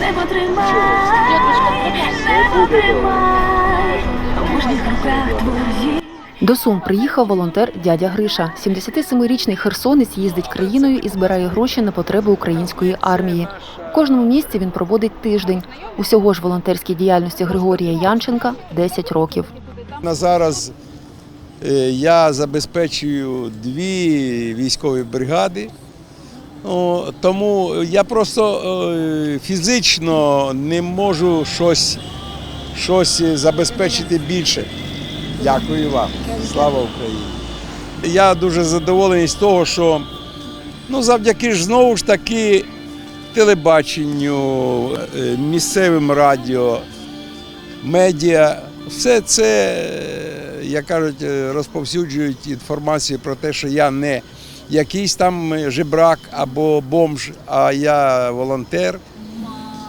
Не потримай, не потримай, у мужніх руках твої. До Сум приїхав волонтер дядя Гриша. 77-річний херсонець їздить країною і збирає гроші на потреби української армії. В кожному місці він проводить тиждень. Усього ж волонтерській діяльності Григорія Янченка 10 років. На зараз е, я забезпечую дві військові бригади. Тому я просто е, фізично не можу щось, щось забезпечити більше. Дякую вам. Слава Україні. Я дуже задоволений з того, що ну, завдяки ж знову ж таки телебаченню, е, місцевим радіо, медіа, все це, е, як кажуть, розповсюджують інформацію про те, що я не якийсь там жебрак або бомж, а я волонтер.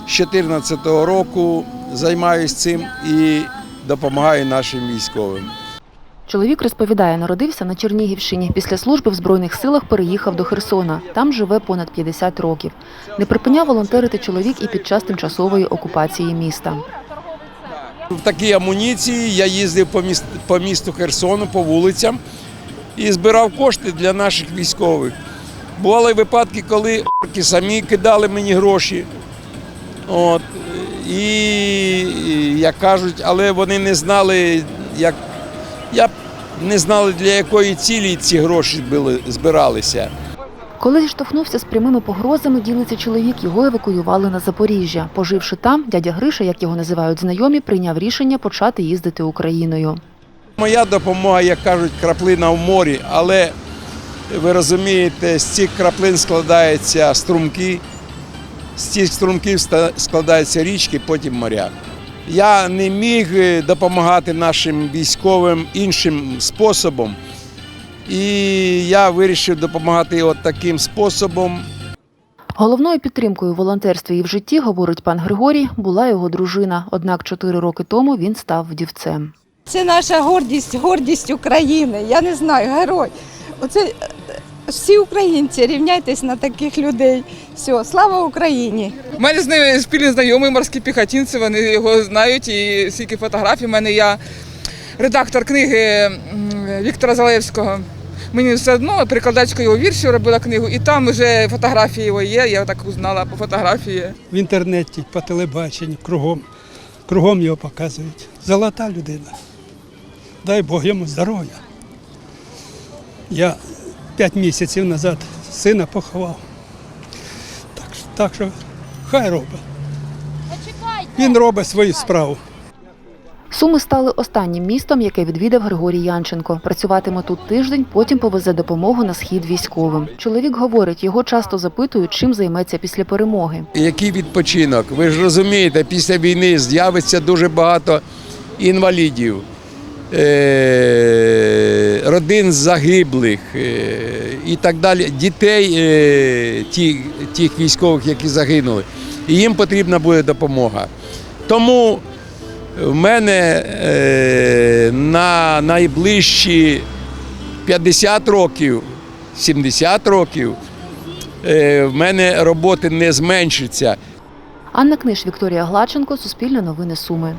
З 2014 року займаюся цим і допомагаю нашим військовим. Чоловік розповідає, народився на Чернігівщині. Після служби в Збройних силах переїхав до Херсона. Там живе понад 50 років. Не припиняв волонтерити чоловік і під час тимчасової окупації міста. В такій амуніції я їздив по місту, по місту Херсону, по вулицям і збирав кошти для наших військових. Бували випадки, коли орки самі кидали мені гроші. От, і, як кажуть, але вони не знали, як, я не знали, для якої цілі ці гроші були, збиралися. Коли зіштовхнувся з прямими погрозами, ділиться чоловік, його евакуювали на Запоріжжя. Поживши там, дядя Гриша, як його називають знайомі, прийняв рішення почати їздити Україною. Моя допомога, як кажуть, краплина в морі, але ви розумієте, з цих краплин складаються струмки, з цих струмків складаються річки, потім моря. Я не міг допомагати нашим військовим іншим способом. І я вирішив допомагати от таким способом. Головною підтримкою в волонтерстві і в житті, говорить пан Григорій, була його дружина. Однак чотири роки тому він став вдівцем. Це наша гордість, гордість України. Я не знаю, герой. Оце е, всі українці, рівняйтесь на таких людей. Все, слава Україні! У мене з ними спільні знайомі морські піхотинці, вони його знають і скільки фотографій. У мене я редактор книги Віктора Залевського. Мені все одно перекладачка його віршів робила книгу, і там вже фотографії його є. Я так узнала по фотографії. в інтернеті, по телебаченню, кругом, кругом його показують. Золота людина. Дай Бог йому здоров'я. Я п'ять місяців назад сина поховав. Так, що- так що хай робить. Він робить свою справу. Суми стали останнім містом, яке відвідав Григорій Янченко. Працюватиме тут тиждень, потім повезе допомогу на схід військовим. Чоловік говорить, його часто запитують, чим займеться після перемоги. Який відпочинок? Ви ж розумієте, після війни з'явиться дуже багато інвалідів, родин загиблих е, і так далі, дітей е, ті- тих військових, які загинули. І їм потрібна буде допомога. Тому в мене е, на найближчі 50 років, 70 років е, в мене роботи не зменшиться. Анна Книж, Вікторія Глаченко, Суспільне новини Суми.